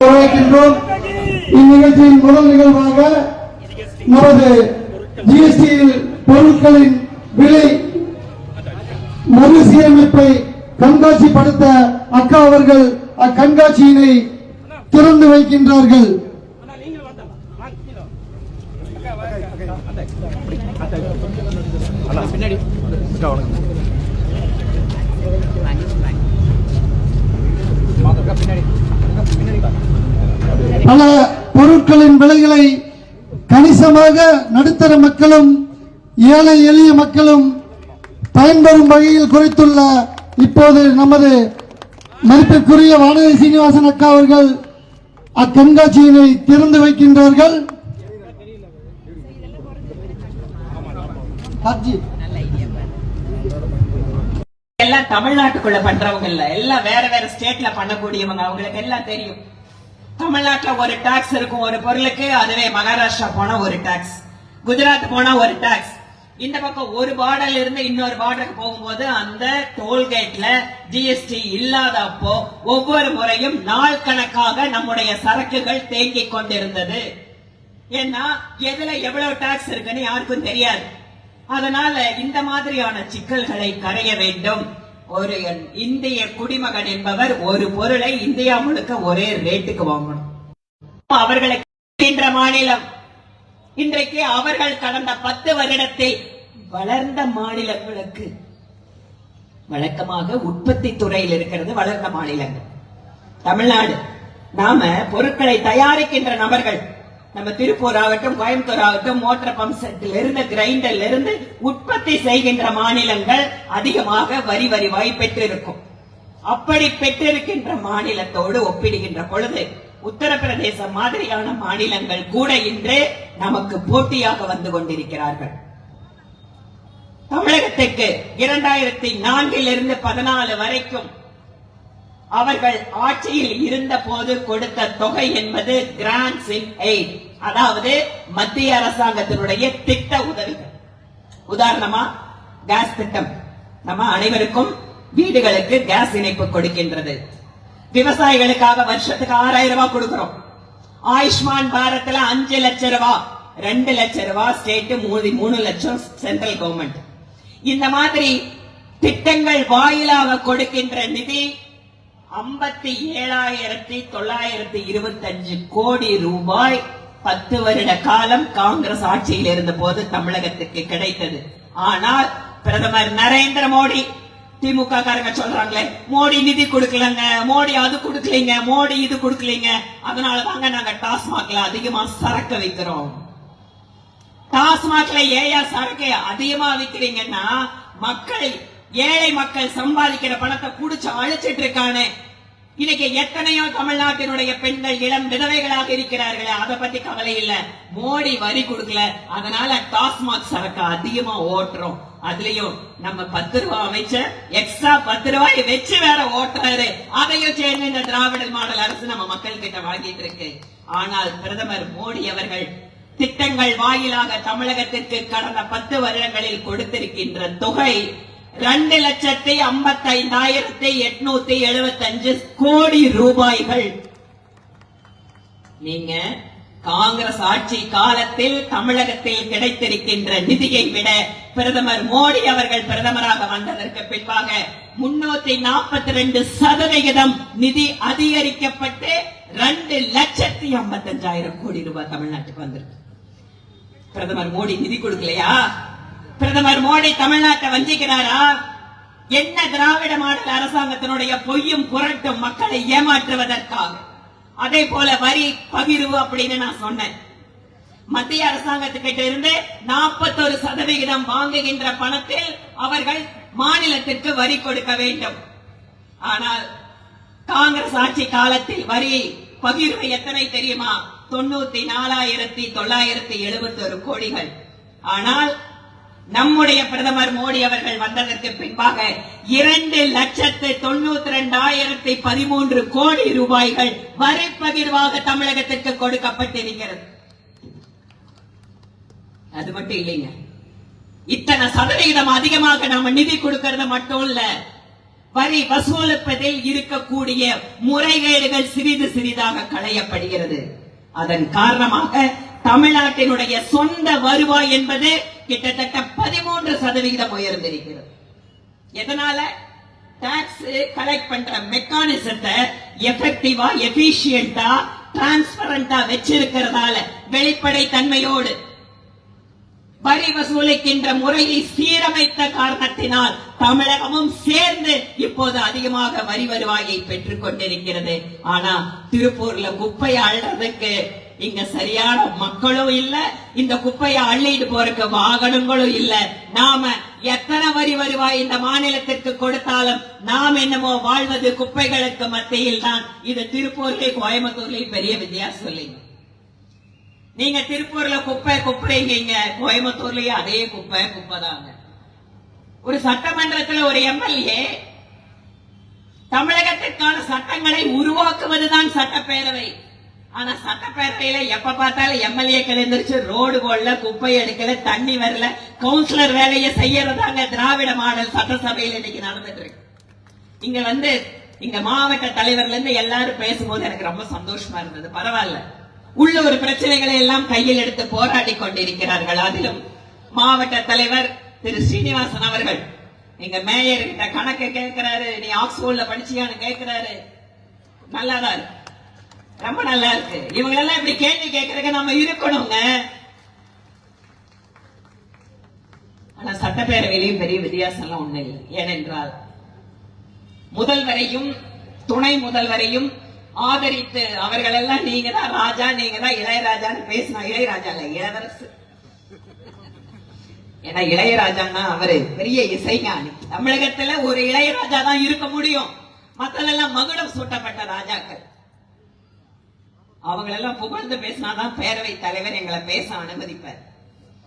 வரவேற்கின்றோம். இந்நிகழ்ச்சியின் முதல் நிகழ்வாக நமது ஜிஎஸ்டியில் பொருட்களின் விலை மறுசீரமைப்பை கண்காட்சிப்படுத்த அக்கா அவர்கள் அக்கண்காட்சியினை திறந்து வைக்கின்றார்கள். பல பொருட்களின் விலைகளை கணிசமாக நடுத்தர மக்களும் ஏழை எளிய மக்களும் பயன்பெறும் வகையில் குறைத்துள்ள இப்போது நமது மதிப்பிற்குரிய வானதி சீனிவாசன் அக்கா அவர்கள் அக்கண்காட்சியினை திறந்து வைக்கின்றார்கள். எல்லாம் தமிழ்நாட்டுக்குள்ள பண்றவங்க இல்ல. எல்லாம் வேற வேற ஸ்டேட்ல பண்ணக்கூடியவங்க. அவங்களுக்கு எல்லாம் தெரியும். தமிழ்நாட்டுல ஒரு டாக்ஸ் இருக்கும் ஒரு பொருளுக்கு அதுவே மகாராஷ்டிரா போனா ஒரு டாக்ஸ் குஜராத் போனா ஒரு டாக்ஸ் இந்த பக்கம் ஒரு பார்டர்ல இருந்து இன்னொரு பார்டருக்கு போகும்போது அந்த டோல்கேட்ல ஜிஎஸ்டி இல்லாத அப்போ ஒவ்வொரு முறையும் நாள் கணக்காக நம்முடைய சரக்குகள் தேங்கிக் கொண்டிருந்தது. ஏன்னா எதுல எவ்வளவு டாக்ஸ் இருக்குன்னு யாருக்கும் தெரியாது. அதனால இந்த மாதிரியான சிக்கல்களை கரைய வேண்டும். ஒரு இந்திய குடிமகன் என்பவர் ஒரு பொருளை இந்தியா முழுக்க ஒரே ரேட்டுக்கு வாங்கணும். அவர்களை மாநிலம். இன்றைக்கு அவர்கள் கடந்த பத்து வருடத்தில் வளர்ந்த மாநிலங்களுக்கு வழக்கமாக உற்பத்தி துறையில் இருக்கிறது வளர்ந்த மாநிலங்கள். தமிழ்நாடு. நாம பொருட்களை தயாரிக்கின்ற நபர்கள் நம்ம திருப்பூர் ஆகட்டும் கோயம்புத்தூர் ஆகட்டும் மோட்டார் பம்ப் செட்டில் இருந்து கிரைண்டர்ல இருந்து உற்பத்தி செய்கின்ற மாநிலங்கள் அதிகமாக வரி வரிவாய் பெற்றிருக்கும். அப்படி பெற்றிருக்கின்ற மாநிலத்தோடு ஒப்பிடுகின்ற பொழுது உத்தரப்பிரதேச மாதிரியான மாநிலங்கள் கூட இன்று நமக்கு போட்டியாக வந்து கொண்டிருக்கிறார்கள். தமிழகத்துக்கு இரண்டாயிரத்தி நான்கில் இருந்து பதினாலு வரைக்கும் அவர்கள் ஆட்சியில் இருந்த போது கொடுத்த தொகை என்பது கிராண்ட்ஸ் இன் எய்ட் அதாவது மத்திய அரசாங்கத்தினுடைய திட்ட உதவிகள். உதாரணமா கேஸ் திட்டம். நம்ம அனைவருக்கும் வீடுகளுக்கு கேஸ் இணைப்பு கொடுக்கின்றது. விவசாயிகளுக்காக வருஷத்துக்கு ஆறாயிரம் ரூபாய் கொடுக்கிறோம். ஆயுஷ்மான் பாரத்ல அஞ்சு லட்சம் ரூபாய் ரெண்டு லட்சம் ரூபாய் ஸ்டேட் மூணு மூணு லட்சம் சென்ட்ரல் கவர்மெண்ட் இந்த மாதிரி திட்டங்கள் வாயிலாக கொடுக்கின்ற நிதி ஐம்பத்தி ஏழாயிரத்தி தொள்ளாயிரத்தி இருபத்தஞ்சு கோடி ரூபாய் பத்து வருட காலம் காங்கிரஸ் ஆட்சியில் இருந்த போது தமிழகத்துக்கு கிடைத்தது. ஆனால் பிரதமர் நரேந்திர மோடி திமுக காரங்க சொல்றாங்களே மோடி நிதி கொடுக்கலங்க மோடி அது கொடுக்கலீங்க மோடி இது கொடுக்கலீங்க அதனால தாங்க நாங்க டாஸ்மாக்ல அதிகமா சரக்கு வைக்கிறோம். டாஸ்மாக்ல ஏயா சரக்கு அதிகமா விக்கிறீங்கன்னா மக்கள் ஏழை மக்கள் சம்பாதிக்கிற பணத்தை குடிச்சு அழிச்சிட்டு இருக்கானே இன்னைக்கு எத்தனையோ தமிழ்நாட்டினுடைய பெண்கள் இளம் விதவைகளாக இருக்கிறார்களே அதை பத்தி கவலை இல்ல. மோடி வரி கொடுக்கல அதனால டாஸ்மாக் சரக்கு அதிகமா ஓட்டுறோம். அதுலயும் நம்ம பத்து ரூபாய் அமைச்சர் எக்ஸ்ட்ரா பத்து ரூபாய் வச்சு வேற ஓட்டுறாரு. அதையும் சேர்ந்து இந்த திராவிட மாடல் அரசு நம்ம மக்கள் கிட்ட வாங்கிட்டு இருக்கு. ஆனால் பிரதமர் மோடி அவர்கள் திட்டங்கள் வாயிலாக தமிழகத்திற்கு கடந்த பத்து வருடங்களில் கொடுத்திருக்கின்ற தொகை ரெண்டு லட்சத்தி ஐம்பத்தி ஐந்தாயிரத்தி எட்நூத்தி எழுபத்தி கோடி ரூபாய்கள். நீங்க காங்கிரஸ் ஆட்சி காலத்தில் தமிழகத்தில் கிடைத்திருக்கின்ற நிதியை விட பிரதமர் மோடி அவர்கள் பிரதமராக வந்ததற்கு பின்பாக முன்னூத்தி நாற்பத்தி ரெண்டு சதவிகிதம் நிதி அதிகரிக்கப்பட்டு ரெண்டு லட்சத்தி ஐம்பத்தஞ்சாயிரம் கோடி ரூபாய் தமிழ்நாட்டுக்கு வந்திருக்கு. பிரதமர் மோடி நிதி கொடுக்கலையா? பிரதமர் மோடி தமிழ்நாட்டை வஞ்சிக்கிறாரா? என்ன திராவிட மாடல் அரசாங்கத்தினுடைய பொய்யும் புரட்டும் மக்களை ஏமாற்றுவதற்காக? அதே போல வரி பகிர்வு அப்படின்னு நான் சொன்னேன். மத்திய அரசாங்கத்துக்கிட்ட இருந்து நாற்பத்தொரு சதவிகிதம் வாங்குகின்ற பணத்தில் அவர்கள் மாநிலத்திற்கு வரி கொடுக்க வேண்டும். ஆனால் காங்கிரஸ் ஆட்சி காலத்தில் வரி பகிர்வு எத்தனை தெரியுமா? தொண்ணூத்தி நாலாயிரத்தி தொள்ளாயிரத்தி எழுபத்தி ஒரு கோடிகள். ஆனால் நம்முடைய பிரதமர் மோடி அவர்கள் வந்ததற்கு பின்பாக இரண்டு லட்சத்து தொண்ணூத்தி ரெண்டாயிரத்தி பதிமூன்று கோடி ரூபாய்கள் வரி பகிர்வாக தமிழகத்திற்கு கொடுக்கப்பட்டிருக்கிறது. அது மட்டும் இல்லைங்க. இத்தனை சதவிகிதம் அதிகமாக நாம நிதி கொடுக்கறது மட்டும் இல்ல. வரி வசூலிப்பதில் இருக்கக்கூடிய முறைகேடுகள் சிறிது சிறிதாக களையப்படுகிறது. அதன் காரணமாக தமிழ்நாட்டினுடைய சொந்த வருவாய் என்பது கிட்டத்தட்ட பதிமூன்று சதவிகிதம் உயர்ந்திருக்கிறது. எதனால? டாக்ஸ் கலெக்ட் பண்ற மெக்கானிசத்தை எஃபெக்டிவா எபிஷியன்டா டிரான்ஸ்பரண்டா வச்சிருக்கிறதால வெளிப்படை தன்மையோடு வரி வசூலிக்கின்ற முறையை சீரமைத்த காரணத்தினால் தமிழகமும் சேர்ந்து இப்போது அதிகமாக வரி வருவாயை பெற்றுக் கொண்டிருக்கிறது. ஆனா திருப்பூர்ல குப்பை அள்ளுறதுக்கு இங்க சரியான மக்களும் இல்ல. இந்த குப்பையை அள்ளிட்டு போறக்கு வாகனங்களும் இல்ல. நாம எத்தனை வரி வருவாய் இந்த மாநிலத்திற்கு கொடுத்தாலும் நாம் என்னமோ வாழ்வது குப்பைகளுக்கு மத்தியில் தான் இது திருப்பூர்லயும் கோயம்புத்தூர்லயும் பெரிய வித்தியாசம் இல்லைங்க நீங்க திருப்பூர்ல குப்பை குப்பைங்க கோயம்புத்தூர்லயும் அதே குப்பை குப்பை தாங்க ஒரு சட்டமன்றத்துல ஒரு எம்எல்ஏ தமிழகத்திற்கான சட்டங்களை உருவாக்குவதுதான் சட்டப்பேரவை. ஆனா சட்டப்பேரவையில எப்ப பார்த்தாலும் எம்எல்ஏ எழுந்திருச்சு ரோடு போடல குப்பை எடுக்கல தண்ணி வரல கவுன்சிலர் வேலையை செய்யறதாங்க திராவிட மாடல் சட்டசபையில் இன்னைக்கு நடந்துட்டு இருக்கு இங்க வந்து இங்க மாவட்ட தலைவர்ல இருந்து எல்லாரும் பேசும்போது எனக்கு ரொம்ப சந்தோஷமா இருந்தது. பரவாயில்ல. உள்ள ஒரு பிரச்சனைகளை எல்லாம் கையில் எடுத்து போராடி கொண்டிருக்கிறார்கள். அதிலும் மாவட்ட தலைவர் திரு ஸ்ரீனிவாசன் அவர்கள் எங்க மேயர் கிட்ட கணக்கு கேட்கிறாரு நீ ஆக்ஸ்போர்ட்ல படிச்சியான்னு கேட்கிறாரு நல்லாதான் இருக்கு. ரொம்ப நல்லா இருக்கு. இவங்க எல்லாம் இப்படி கேள்வி கேட்கறதுக்கு நம்ம இருக்கணுங்க. ஆனா சட்டப்பேரவையிலையும் பெரிய வித்தியாசம் எல்லாம் ஒண்ணு இல்லை. ஏனென்றால் முதல்வரையும் துணை முதல்வரையும் ஆதரித்து அவர்கள் எல்லாம் நீங்க தான் ராஜா நீங்க தான் இளையராஜான்னு பேசினா இளையராஜா இல்ல இளவரசு. ஏன்னா இளையராஜான்னா அவரு பெரிய இசைஞானி. தமிழகத்துல ஒரு இளையராஜா தான் இருக்க முடியும். மத்ததெல்லாம் மகுடம் சூட்டப்பட்ட ராஜாக்கள். அவங்களெல்லாம் புகழ்ந்து பேசினாதான் பேரவை தலைவர் எங்களை பேச அனுமதிப்பார்.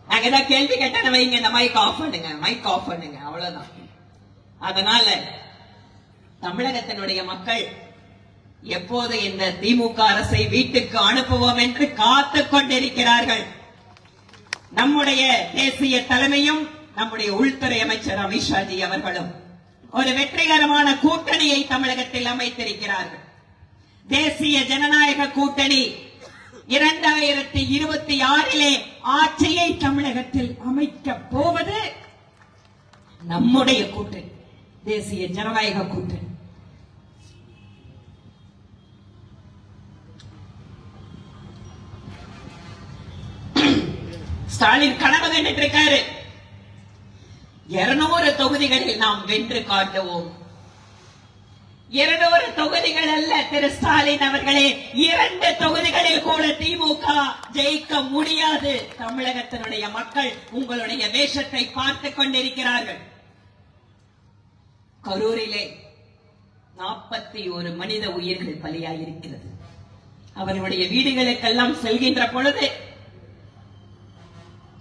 நாங்க ஏதாவது கேள்வி கேட்டா வைங்க இந்த மைக் ஆஃப் பண்ணுங்க மைக் ஆஃப் பண்ணுங்க அவ்வளவுதான். அதனால தமிழகத்தினுடைய மக்கள் எப்போது இந்த திமுக அரசை வீட்டுக்கு அனுப்புவோம் என்று காத்துக் கொண்டிருக்கிறார்கள். நம்முடைய தேசிய தலைமையும் நம்முடைய உள்துறை அமைச்சர் அமித்ஷாஜி அவர்களும் ஒரு வெற்றிகரமான கூட்டணியை தமிழகத்தில் அமைத்திருக்கிறார்கள். தேசிய ஜனநாயக கூட்டணி இரண்டாயிரத்தி இருபத்தி ஆறிலே ஆட்சியை தமிழகத்தில் அமைக்க போவது நம்முடைய கூட்டணி தேசிய ஜனநாயக கூட்டணி. ஸ்டாலின் கனவு கண்டுட்டு இருக்காரு இருநூறு தொகுதிகளில் நாம் வென்று காட்டுவோம். இருநூறு தொகுதிகள் அல்ல திரு ஸ்டாலின் அவர்களே இரண்டு தொகுதிகளில் கூட திமுக ஜெயிக்க முடியாது. தமிழகத்தினுடைய மக்கள் உங்களுடைய வேஷத்தை பார்த்துக் கொண்டிருக்கிறார்கள். கரூரிலே நாற்பத்தி ஒரு மனித உயிர்கள் பலியாயிருக்கிறது. அவர்களுடைய வீடுகளுக்கெல்லாம் செல்கின்ற பொழுது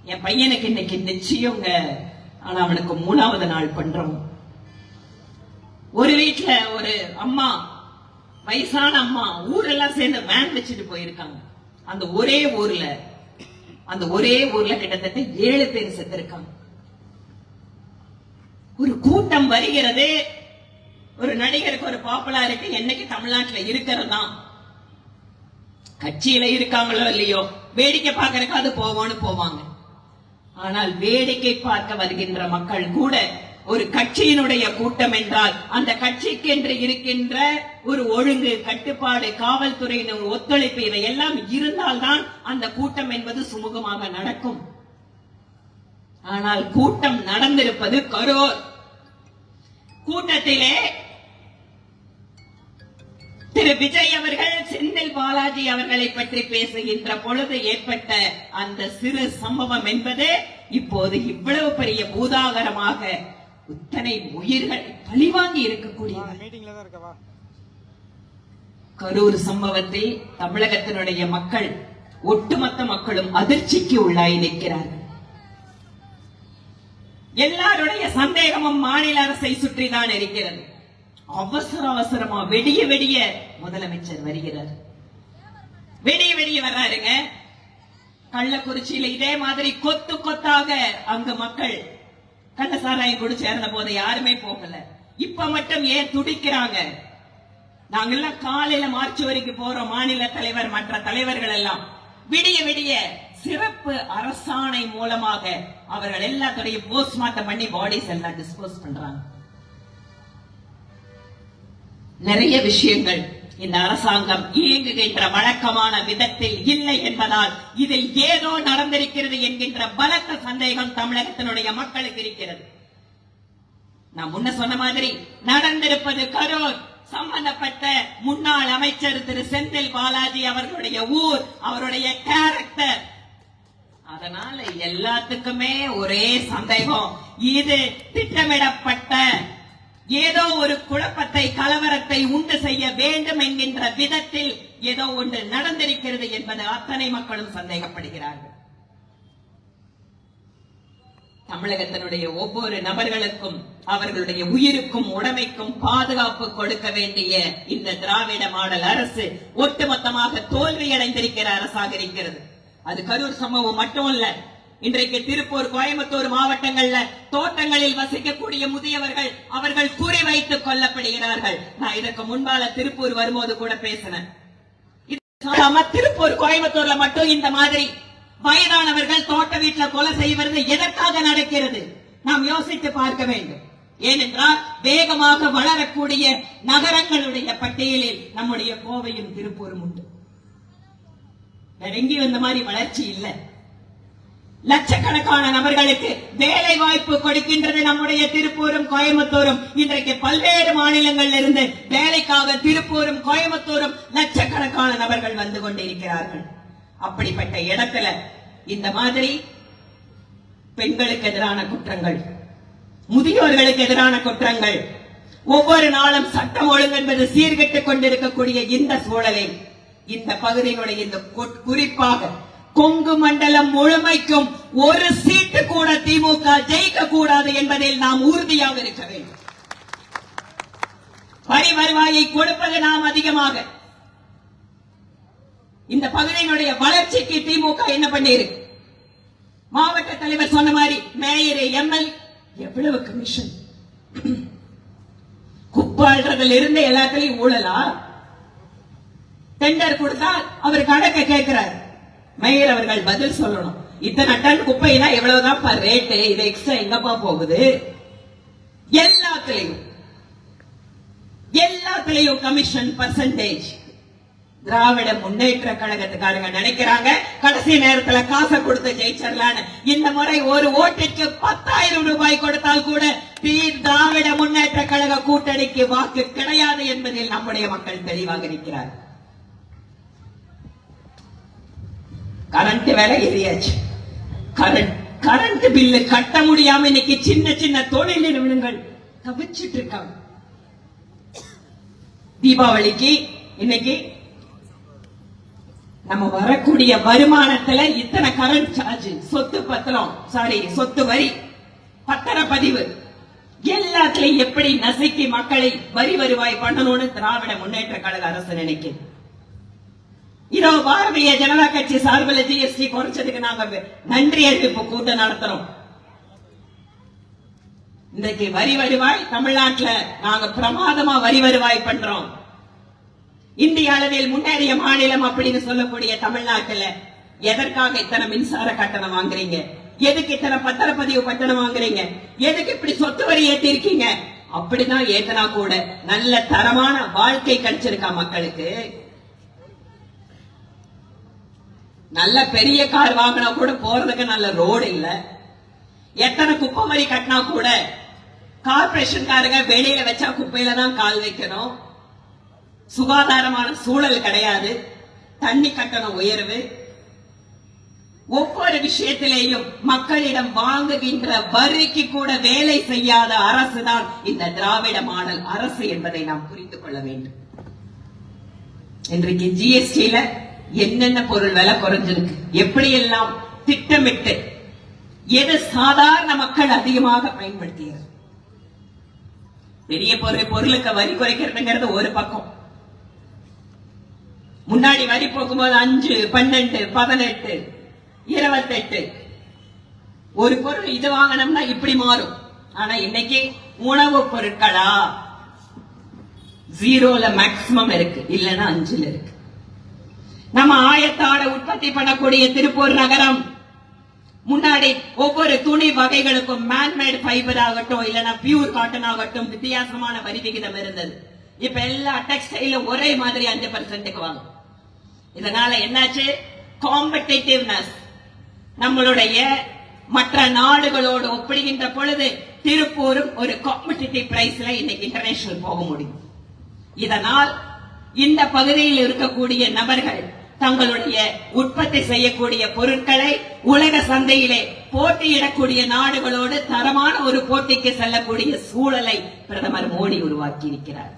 என் பையனுக்கு இன்னைக்கு நிச்சயங்க ஆனா அவனுக்கு மூணாவது நாள் பண்றோம். ஒரு வீட்டுல ஒரு அம்மா வயசான அம்மா ஊரெல்லாம் சேர்ந்து வேன் வச்சுட்டு போயிருக்காங்க. அந்த ஒரே ஊர்ல அந்த ஒரே ஊர்ல கிட்டத்தட்ட ஏழு பேர் செத்திருக்காங்க. ஒரு கூட்டம் வருகிறது ஒரு நடிகருக்கு ஒரு பாப்புலாரிட்டி என்னைக்கு தமிழ்நாட்டுல இருக்கிறதா கட்சியில இருக்காங்களோ இல்லையோ வேடிக்கை பார்க்கறதுக்கு அது போவோம்னு போவாங்க. ஆனால் வேடிக்கை பார்க்க வருகின்ற மக்கள் கூட ஒரு கட்சியினுடைய கூட்டம் என்றால் அந்த கட்சிக்கு என்று இருக்கின்ற ஒரு ஒழுங்கு கட்டுப்பாடு காவல்துறையின் ஒத்துழைப்பு இவையெல்லாம் இருந்தால்தான் அந்த கூட்டம் என்பது சுமூகமாக நடக்கும். ஆனால் கூட்டம் நடந்திருப்பது கரூர் கூட்டத்திலே திரு விஜய் அவர்கள் செந்தில் பாலாஜி அவர்களை பற்றி பேசுகின்ற பொழுது ஏற்பட்ட அந்த சிறு சம்பவம் என்பது இப்போது இவ்வளவு பெரிய பூதாகரமாக இத்தனை உயிர்களை பழிவாங்கி இருக்கவா? கரூர் சம்பவத்தில் தமிழகத்தினுடைய மக்கள் ஒட்டுமொத்த மக்களும் அதிர்ச்சிக்கு உள்ளாய் நிற்கிறார்கள். எல்லாருடைய சந்தேகமும் மாநில அரசை சுற்றிதான் இருக்கிறது. அவசர அவசரமா வெடிய வெடிய முதலமைச்சர் வருகிறார். வெடிய வெடிய வர்றாருங்க. கள்ளக்குறிச்சியில இதே மாதிரி கொத்து கொத்தாக அங்கு மக்கள் கள்ள சாராயம் குடிச்சு இறந்த போது யாருமே போகல. இப்ப மட்டும் ஏன் துடிக்கிறாங்க? நாங்கெல்லாம் காலையில மார்ச் வரைக்கும் போறோம். மாநில தலைவர் மற்ற தலைவர்கள் எல்லாம். விடிய விடிய சிறப்பு அரசாணை மூலமாக அவர்கள் எல்லாத்துடைய போஸ்ட்மார்ட்டம் பண்ணி பாடிஸ் எல்லாம் டிஸ்போஸ் பண்றாங்க. நிறைய விஷயங்கள். இந்த அரசாங்கம் இயங்குகின்ற வழக்கமான விதத்தில் இல்லை என்பதால் இதில் ஏதோ நடந்திருக்கிறது என்கின்ற பலத்த சந்தேகம் தமிழகத்தினுடைய மக்களுக்கு இருக்கிறது. நான் முன்ன சொன்ன மாதிரி நடந்திருப்பது கரூர். சம்பந்தப்பட்ட முன்னாள் அமைச்சர் திரு செந்தில் பாலாஜி அவர்களுடைய ஊர் அவருடைய கேரக்டர் அதனால எல்லாத்துக்குமே ஒரே சந்தேகம். இது திட்டமிடப்பட்ட ஏதோ ஒரு குழப்பத்தை கலவரத்தை உண்டு செய்ய வேண்டும் என்கின்ற விதத்தில் ஏதோ ஒன்று நடந்திருக்கிறது என்பது அத்தனை மக்களும் சந்தேகப்படுகிறார்கள். தமிழகத்தினுடைய ஒவ்வொரு நபர்களுக்கும் அவர்களுடைய உயிருக்கும் உடமைக்கும் பாதுகாப்பு கொடுக்க வேண்டிய இந்த திராவிட மாடல் அரசு ஒட்டுமொத்தமாக தோல்வியடைந்திருக்கிற அரசாக இருக்கிறது. அது கரூர் சம்பவம் மட்டும் இல்ல இன்றைக்கு திருப்பூர் கோயம்புத்தூர் மாவட்டங்கள்ல தோட்டங்களில் வசிக்கக்கூடிய முதியவர்கள் அவர்கள் குறிவைத்துக் கொல்லப்படுகிறார்கள் நான் இதற்கு முன்பால திருப்பூர் வரும்போது கூட பேசினேன். திருப்பூர் கோயம்புத்தூர்ல மட்டும் இந்த மாதிரி வயதானவர்கள் தோட்ட வீட்டுல கொலை செய்வது எதற்காக நடக்கிறது? நாம் யோசித்து பார்க்க வேண்டும். ஏனென்றால் வேகமாக வளரக்கூடிய நகரங்களுடைய பட்டியலில் நம்முடைய கோவையும் திருப்பூரும் உண்டு. வேற எங்கேயும் இந்த மாதிரி வளர்ச்சி இல்லை. லட்சக்கணக்கான நபர்களுக்கு வேலை வாய்ப்பு கொடுக்கின்றது நம்முடைய திருப்பூரும் கோயம்புத்தூரும். இன்றைக்கு பல்வேறு மாநிலங்களில் இருந்து வேலைக்காக திருப்பூரும் கோயம்புத்தூரும் லட்சக்கணக்கான நபர்கள் வந்து கொண்டிருக்கிறார்கள். அப்படிப்பட்ட இடத்துல இந்த மாதிரி பெண்களுக்கு எதிரான குற்றங்கள் முதியோர்களுக்கு எதிரான குற்றங்கள் ஒவ்வொரு நாளும் சட்டம் ஒழுங்கு என்பது சீர்கெட்டுக் கொண்டிருக்கக்கூடிய இந்த சூழலை இந்த பகுதியினுடைய இந்த குறிப்பாக கொங்கு மண்டலம் முழுமைக்கும் ஒரு சீட்டு கூட திமுக ஜெயிக்க கூடாது என்பதில் நாம் உறுதியாக இருக்க வேண்டும். வரி வருவாயை கொடுப்பது நாம் அதிகமாக. இந்த பகுதியினுடைய வளர்ச்சிக்கு திமுக என்ன பண்ணிருக்கு மாவட்ட தலைவர் சொன்ன மாதிரி மேயர் எம்எல் எவ்வளவு கமிஷன் குப்பாடுறதுல இருந்து எல்லாத்திலையும் ஊழலா? டெண்டர் கொடுத்தா அவர் கணக்க கேட்கிறாரு மேயர் அவர்கள் பதில் சொல்லணும். இத்தனை டன் குப்பைனா எவ்வளவுதான் ரேட்டு இது எக்ஸ்ட்ரா எங்கப்பா போகுது? எல்லாத்துலயும். எல்லாத்துலயும் கமிஷன் பர்சன்டேஜ் திராவிட முன்னேற்ற கழகத்துக்காரங்க நினைக்கிறாங்க. கடைசி நேரத்துல காசை கொடுத்து ஜெயிச்சிடலான்னு. இந்த முறை ஒரு ஓட்டுக்கு பத்தாயிரம் ரூபாய் கொடுத்தால் கூட திராவிட முன்னேற்ற கழக கூட்டணிக்கு வாக்கு கிடையாது என்பதில் நம்முடைய மக்கள் தெளிவாக இருக்கிறார்கள் கரண்ட் வேலை எரியாச்சு கரண்ட் கரண்ட் பில்லு கட்ட முடியாம இன்னைக்கு சின்ன சின்ன தொழில் நிறுவனங்கள் தவிச்சிட்டு இருக்காங்க தீபாவளிக்கு இன்னைக்கு நம்ம வரக்கூடிய வருமானத்துல இத்தனை கரண்ட் சார்ஜ் சொத்து பத்திரம் சாரி சொத்து வரி பத்திர பதிவு. எல்லாத்துலயும் எப்படி நசுக்கி மக்களை வரி வருவாய் பண்ணணும்னு திராவிட முன்னேற்ற கழக அரசு நினைக்கிறேன் இதோ பாரதிய ஜனதா கட்சி சார்பில் ஜிஎஸ்டி குறைச்சதுக்கு நாங்க நன்றி அறிவிப்பு கூட்டம் நடத்துறோம். இன்றைக்கு வரி வருவாய் தமிழ்நாட்டுல நாங்க பிரமாதமா வரி வருவாய் பண்றோம். இந்திய அளவில் முன்னேறிய மாநிலம் அப்படின்னு சொல்லக்கூடிய தமிழ்நாட்டுல எதற்காக இத்தனை மின்சார கட்டணம் வாங்குறீங்க? எதுக்கு இத்தனை பத்திரப்பதிவு கட்டணம் வாங்குறீங்க? எதுக்கு இப்படி சொத்து வரி ஏத்தி இருக்கீங்க அப்படிதான் ஏத்தனா கூட நல்ல தரமான வாழ்க்கை கிடைச்சிருக்கா மக்களுக்கு. நல்ல பெரிய கார் வாங்கினா கூட போறதுக்கு நல்ல ரோடு இல்ல. எத்தனை குப்பை மாதிரி கட்டினா கூட கார்பரேஷன்காரங்க வெளியில வச்சா குப்பையில தான் கால் வைக்கணும். சுகாதாரமான சூழல் கிடையாது. தண்ணி கட்டணம் உயர்வு. ஒவ்வொரு விஷயத்திலேயும் மக்களிடம் வாங்குகின்ற வரிக்கு கூட வேலை செய்யாத அரசுதான் இந்த திராவிட மாடல் அரசு என்பதை நாம் புரிந்து கொள்ள வேண்டும். இன்றைக்கு ஜிஎஸ்டியில என்னென்ன பொருள் விலை குறைஞ்சிருக்கு? எப்படி எல்லாம் திட்டமிட்டு எது சாதாரண மக்கள் அதிகமாக பயன்படுத்தியது? பெரிய பொருள் பொருளுக்கு வரி குறைக்கிறதுங்கிறது ஒரு பக்கம். முன்னாடி வரி போகும்போது அஞ்சு பன்னெண்டு பதினெட்டு இருபத்தெட்டு. ஒரு பொருள் இது வாங்கினோம்னா இப்படி மாறும். ஆனா இன்னைக்கு உணவு பொருட்களா? ஜீரோல மேக்சிமம் இருக்கு இல்லைன்னா அஞ்சுல இருக்கு. நம்ம ஆயத்தாட உற்பத்தி பண்ணக்கூடிய திருப்பூர் நகரம். முன்னாடி ஒவ்வொரு துணி வகைகளுக்கும் மேன்மேட் ஃபைபர் ஆகட்டும் இல்லைன்னா பியூர் காட்டன் ஆகட்டும் வித்தியாசமான வரி விகிதம் இருந்தது. இப்ப எல்லா டெக்ஸ்டைலும் ஒரே மாதிரி அஞ்சு பர்சன்ட்டுக்கு வாங்கும். இதனால என்னாச்சு? காம்படிட்டிவ்னஸ் நம்மளுடைய மற்ற நாடுகளோடு ஒப்பிடுகின்ற பொழுது திருப்பூரும் ஒரு காம்படிட்டிவ் பிரைஸ்ல இன்னைக்கு இன்டர்நேஷனல் போக முடியும். இதனால் இந்த பகுதியில் இருக்கக்கூடிய நபர்கள் தங்களுடைய உற்பத்தி செய்யக்கூடிய பொருட்களை உலக சந்தையிலே போட்டியிடக்கூடிய நாடுகளோடு தரமான ஒரு போட்டிக்கு செல்லக்கூடிய சூழலை பிரதமர் மோடி உருவாக்கி இருக்கிறார்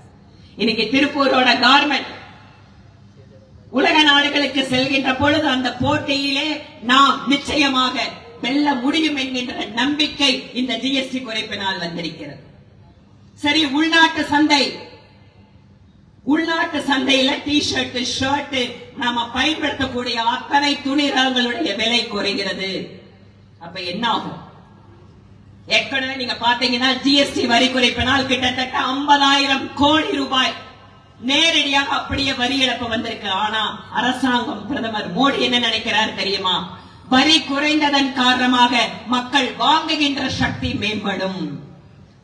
இன்னைக்கு திருப்பூரோட கார்மெண்ட் உலக நாடுகளுக்கு செல்கின்ற பொழுது அந்த போட்டியிலே நாம் நிச்சயமாக வெல்ல முடியும் என்கின்ற நம்பிக்கை இந்த ஜிஎஸ்டி குறைப்பினால் வந்திருக்கிறது. சரி உள்நாட்டு சந்தை உள்நாட்டு சந்தையில டி ஷர்ட் ஷர்ட் நாம பயன்படுத்தக்கூடிய அத்தனை துணி ரகங்களுடைய விலை குறைகிறது. அப்ப என்ன ஆகும்? ஏற்கனவே நீங்க பாத்தீங்கன்னா ஜிஎஸ்டி வரி குறைப்பினால் கிட்டத்தட்ட 50000 கோடி ரூபாய். நேரடியாக அப்படியே வரி இழப்பு வந்திருக்கு. ஆனா அரசாங்கம் பிரதமர் மோடி என்ன நினைக்கிறார் தெரியுமா? வரி குறைந்ததன் காரணமாக மக்கள் வாங்குகின்ற சக்தி மேம்படும்.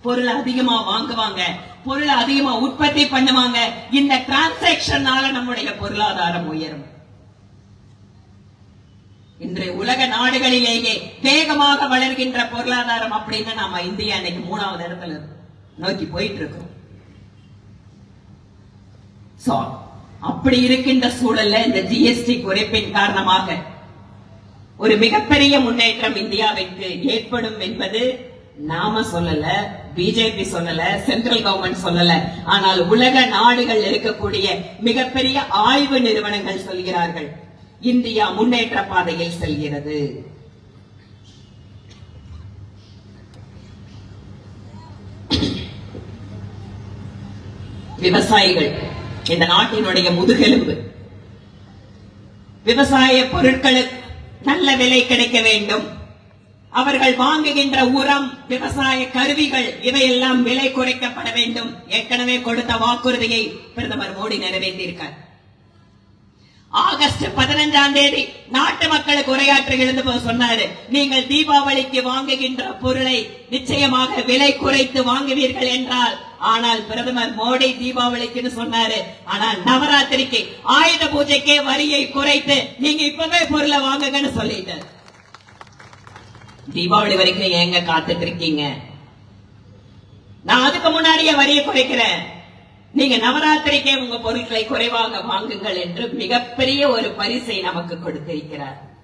பொருள் அதிகமா வாங்குவாங்க பொருள் அதிகமா உற்பத்தி பண்ணுவாங்க. இந்த டிரான்சாக்சன்னால நம்முடைய பொருளாதாரம் உயரும். இன்றைய உலக நாடுகளிலேயே வேகமாக வளர்கின்ற பொருளாதாரம் அப்படின்னு நாம இந்தியா இன்னைக்கு மூணாவது இடத்துல நோக்கி போயிட்டு இருக்கோம் அப்படி இருக்கின்ற சூழல்ல இந்த ஜிஎஸ்டி குறைப்பின் காரணமாக ஒரு மிகப்பெரிய முன்னேற்றம் இந்தியாவிற்கு ஏற்படும் என்பது நாம சொல்லல பிஜேபி சொல்லல சென்ட்ரல் கவர்மெண்ட் சொல்லல. ஆனால் உலக நாடுகள் இருக்கக்கூடிய மிகப்பெரிய ஆய்வு நிறுவனங்கள் சொல்கிறார்கள் இந்தியா முன்னேற்ற பாதையில் செல்கிறது. விவசாயிகள் இந்த நாட்டினுடைய முதுகெலும்பு. விவசாய பொருட்களுக்கு நல்ல விலை கிடைக்க வேண்டும். அவர்கள் வாங்குகின்ற உரம் விவசாய கருவிகள் இவையெல்லாம் விலை குறைக்கப்பட வேண்டும். ஏற்கனவே கொடுத்த வாக்குறுதியை பிரதமர் மோடி நிறைவேற்றியிருக்கார். ஆகஸ்ட் பதினஞ்சாம் தேதி நாட்டு மக்களுக்கு உரையாற்ற எழுந்தபோது சொன்னாரு. நீங்கள் தீபாவளிக்கு வாங்குகின்ற பொருளை நிச்சயமாக விலை குறைத்து வாங்குவீர்கள் என்றால் ஆனால் பிரதமர் மோடி தீபாவளிக்குன்னு சொன்னாரு. ஆனால் நவராத்திரிக்கு ஆயுத பூஜைக்கே வரியை குறைத்து நீங்க இப்பவே பொருளை வாங்குங்கன்னு சொல்லிட்டாரு. தீபாவளி வரைக்கும் ஏங்க காத்துட்டு இருக்கீங்க நான் அதுக்கு முன்னாடியே வரியை குறைக்கிறேன். நீங்க நவராத்திரிக்கே உங்க பொருட்களை குறைவாக வாங்குங்கள் என்று மிகப்பெரிய ஒரு பரிசை நமக்கு கொடுத்திருக்கிறார்.